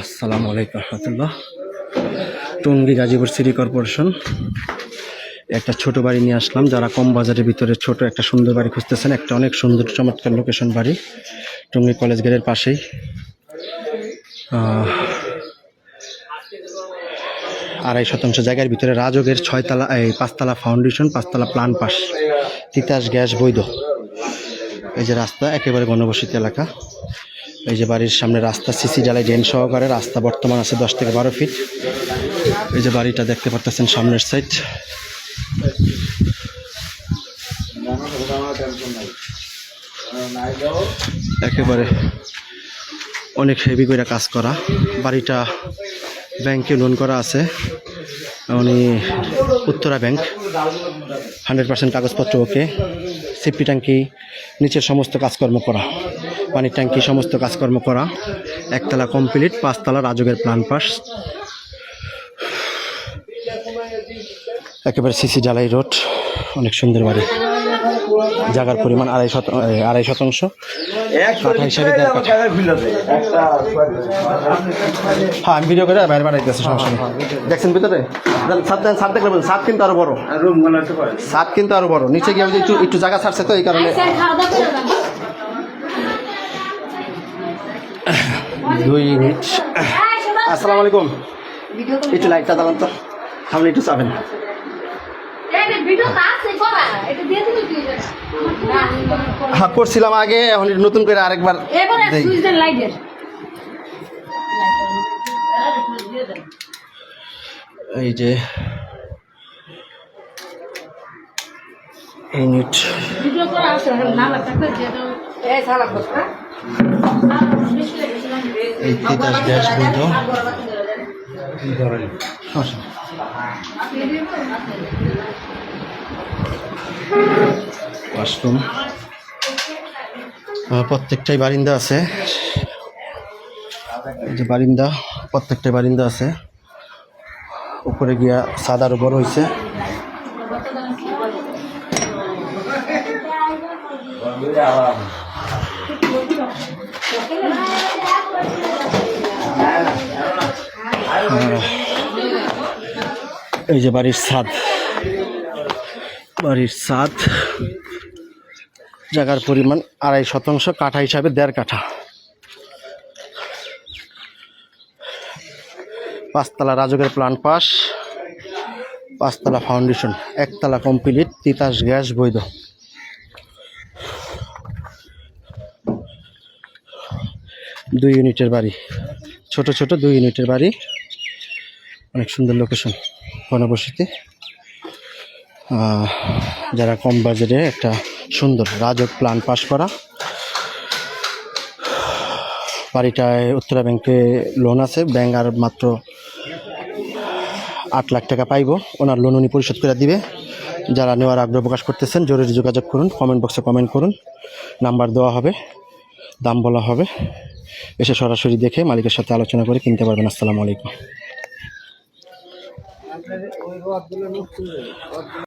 আসসালামু আলাইকুম রহমতুল্লাহ। Tongi Gazipur city corporation. একটা ছোট বাড়ি নিয়ে আসলাম। যারা কম বাজারের ভিতরে ছোট একটা সুন্দর বাড়ি খুঁজতেছেন, একটা অনেক সুন্দর চমৎকার লোকেশন বাড়ি। টঙ্গী কলেজ গেটের পাশেই। আড়াই শতাংশ জায়গার ভিতরে রাজকের ছয়তলা, এই পাঁচতলা ফাউন্ডেশন পাঁচতলা প্লান পাস তিতাস গ্যাস বৈধ। এই যে রাস্তা, একেবারে গণবসতি এলাকা। এই যে বাড়ির সামনে রাস্তা, সিসি ডালাই ড্রেন সহকারে, রাস্তা বর্তমান আছে দশ থেকে বারো ফিট। এই যে বাড়িটা দেখতে পারতেছেন সামনের সাইড। একেবারে অনেক হেভি করে কাজ করা। বাড়িটা ব্যাংকে লোন করা আছে। উনি উত্তরা ব্যাংক হান্ড্রেড পার্সেন্ট কাগজপত্র, ওকে। সিপি ট্যাঙ্কি, নিচের সমস্ত কাজকর্ম করা। পানির ট্যাঙ্কি, সমস্ত কাজকর্ম করা। একতলা কমপ্লিট পাঁচতলা রাজকের প্ল্যান পাস একেবারে সিসি ঢালাই রোড। অনেক সুন্দর বাড়ি। জায়গার পরিমাণ আড়াই শত আড়াই শতাংশ। হিসাবে কাঠা হ্যাঁ আমি ভিডিও করে বাইরে বাড়াইতেছি সমস্যা নেই। দেখছেন ভিতরে? সাত সাত দেখলে সাত কিন্তু আরও বড়। সাত কিন্তু আরও বড়। নিচে গিয়ে একটু একটু জায়গা ছাড়ছে তো এই কারণে। দুই মিনিট। আসসালামু আলাইকুম। একটু লাইটটা দাঁড়ান তো। সামনে একটু চাবেন হ্যাঁ করছিলাম আগে এখন নতুন করে আরেকবার এই যে ইউনিট এই তিতাস গ্যাস বৈধ সমস্যা নেই। ওয়াশরুম। প্রত্যেকটাই বারিন্দা আছে। যে বারিন্দা, প্রত্যেকটাই বারিন্দা আছে। উপরে গিয়া সাদার উপর হয়েছে এই যে বাড়ির ছাদ। বাড়ির ছাদ। জায়গার পরিমাণ আড়াই শতাংশ কাঠা হিসাবে দেড় কাঠা। পাঁচতলা রাজকের প্লান পাস পাঁচতলা ফাউন্ডেশন একতলা কমপ্লিট তিতাস গ্যাস বৈধ। দুই ইউনিটের বাড়ি ছোট ছোট দুই ইউনিটের বাড়ি। অনেক সুন্দর লোকেশন ঘনবসতি আহ, যারা কম বাজেটে একটা সুন্দর রাজক প্ল্যান পাস করা। বাড়িটায় উত্তরা ব্যাংকে লোন আছে ব্যাংক আর মাত্র আট লাখ টাকা পাইব। ওনার লোন উনি পরিশোধ করে দিবে। যারা নেওয়ার আগ্রহ প্রকাশ করতেছেন, জরুরি যোগাযোগ করুন কমেন্ট বক্সে কমেন্ট করুন। নাম্বার দেওয়া হবে, দাম বলা হবে। এসে সরাসরি দেখে মালিকের সাথে আলোচনা করে কিনতে পারবেন। আসসালামু আলাইকুম।